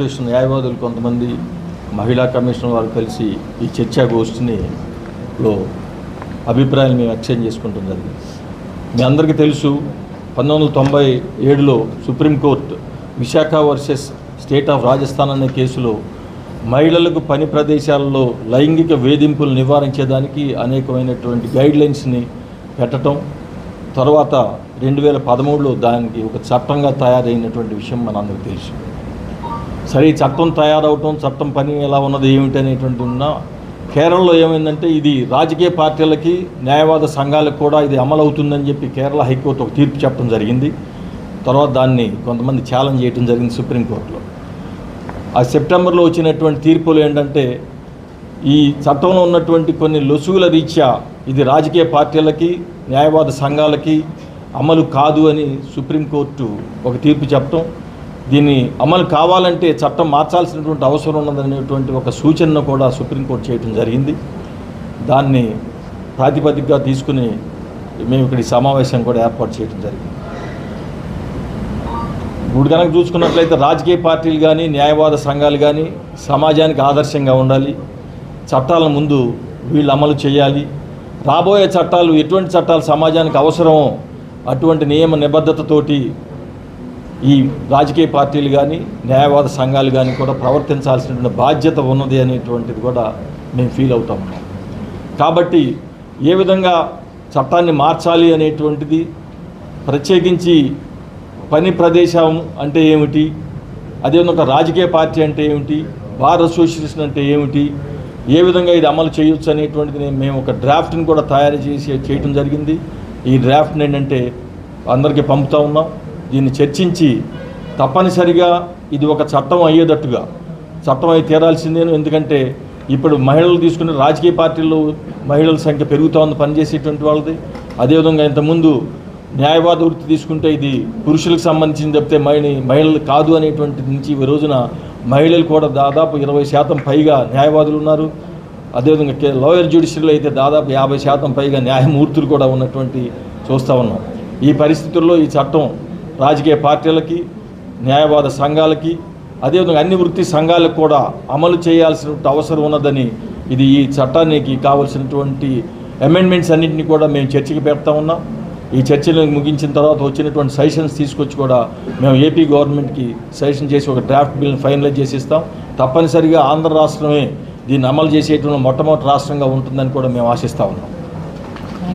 Association న్యాయవాదులు కొంతమంది మహిళా కమిషన్ వారు కలిసి ఈ చర్చా గోష్ఠిని లో అభిప్రాయాలు మేము ఎక్స్చేంజ్ చేసుకుంటాం జరిగింది. మీ అందరికీ తెలుసు పంతొమ్మిది వందల తొంభై ఏడులో Supreme Court Vishaka versus State of Rajasthan అనే కేసులో మహిళలకు పని ప్రదేశాల్లో లైంగిక వేధింపులు నివారించేదానికి అనేకమైనటువంటి గైడ్లైన్స్ని పెట్టడం తర్వాత రెండు వేల పదమూడులో దానికి ఒక చట్టంగా తయారైనటువంటి విషయం మనందరికీ తెలుసు. సరే ఈ చట్టం తయారవటం చట్టం పని ఎలా ఉన్నది ఏమిటి అనేటువంటి ఉన్న కేరళలో ఏమైందంటే ఇది రాజకీయ పార్టీలకి న్యాయవాద సంఘాలకు కూడా ఇది అమలు అవుతుందని చెప్పి కేరళ హైకోర్టు ఒక తీర్పు చెప్పడం జరిగింది. తర్వాత దాన్ని కొంతమంది ఛాలెంజ్ చేయడం జరిగింది సుప్రీంకోర్టులో ఆ సెప్టెంబర్లో వచ్చినటువంటి తీర్పులు ఏంటంటే ఈ చట్టంలో ఉన్నటువంటి కొన్ని లొసుగుల రీత్యా ఇది రాజకీయ పార్టీలకి న్యాయవాద సంఘాలకి అమలు కాదు అని సుప్రీంకోర్టు ఒక తీర్పు చెప్పటం దీన్ని అమలు కావాలంటే చట్టం మార్చాల్సినటువంటి అవసరం ఉన్నదనేటువంటి ఒక సూచనను కూడా సుప్రీంకోర్టు చేయడం జరిగింది. దాన్ని ప్రాతిపదికగా తీసుకుని మేము ఇక్కడ ఈ సమావేశం కూడా ఏర్పాటు చేయడం జరిగింది. ఇప్పుడు కనుక చూసుకున్నట్లయితే రాజకీయ పార్టీలు కానీ న్యాయవాద సంఘాలు కానీ సమాజానికి ఆదర్శంగా ఉండాలి. చట్టాలను ముందు వీళ్ళు అమలు చేయాలి. రాబోయే చట్టాలు ఎటువంటి చట్టాలు సమాజానికి అవసరమో అటువంటి నియమ నిబద్ధతతోటి ఈ రాజకీయ పార్టీలు కానీ న్యాయవాద సంఘాలు కానీ కూడా ప్రవర్తించాల్సినటువంటి బాధ్యత ఉన్నది అనేటువంటిది కూడా మేము ఫీల్ అవుతా ఉన్నాం. కాబట్టి ఏ విధంగా చట్టాన్ని మార్చాలి అనేటువంటిది ప్రత్యేకించి పని ప్రదేశం అంటే ఏమిటి? అదేవిధంగా ఒక రాజకీయ పార్టీ అంటే ఏమిటి? బార్ అసోసియేషన్ అంటే ఏమిటి? ఏ విధంగా ఇది అమలు చేయొచ్చు అనేటువంటిది మేము ఒక డ్రాఫ్ట్ని కూడా తయారు చేసి చేయటం జరిగింది. ఈ డ్రాఫ్ట్ని ఏంటంటే అందరికీ పంపుతా ఉన్నాం. దీన్ని చర్చించి తప్పనిసరిగా ఇది ఒక చట్టం అయ్యేటట్టుగా చట్టం అయి తీరాల్సిందేను. ఎందుకంటే ఇప్పుడు మహిళలు తీసుకునే రాజకీయ పార్టీల్లో మహిళల సంఖ్య పెరుగుతూ ఉంది పనిచేసేటువంటి వాళ్ళది. అదేవిధంగా ఇంతకుముందు న్యాయవాద వృత్తి తీసుకుంటే ఇది పురుషులకు సంబంధించింది చెప్తే మహిళ మహిళలు కాదు అనేటువంటి నుంచి ఈ రోజున మహిళలు కూడా దాదాపు ఇరవై శాతం పైగా న్యాయవాదులు ఉన్నారు. అదేవిధంగా కే- లోయర్ జ్యుడిషియల్లో అయితే దాదాపు యాభై శాతం పైగా న్యాయమూర్తులు కూడా ఉన్నటువంటి చూస్తూ ఉన్నాం. ఈ పరిస్థితుల్లో ఈ చట్టం రాజకీయ పార్టీలకి న్యాయవాద సంఘాలకి అదేవిధంగా అన్ని వృత్తి సంఘాలకు కూడా అమలు చేయాల్సిన అవసరం ఉన్నదని ఇది ఈ చట్టానికి కావలసినటువంటి అమెండ్మెంట్స్ అన్నింటినీ కూడా మేము చర్చకి పెడతా ఉన్నాం. ఈ చర్చలు ముగించిన తర్వాత వచ్చినటువంటి సజెషన్స్ తీసుకొచ్చి కూడా మేము ఏపీ గవర్నమెంట్కి సజెషన్ చేసి ఒక డ్రాఫ్ట్ బిల్ని ఫైనలైజ్ చేసి ఇస్తాం తప్పనిసరిగా ఆంధ్ర రాష్ట్రమే దీన్ని అమలు చేసేటువంటి మొట్టమొదటి రాష్ట్రంగా ఉంటుందని కూడా మేము ఆశిస్తూ ఉన్నాం.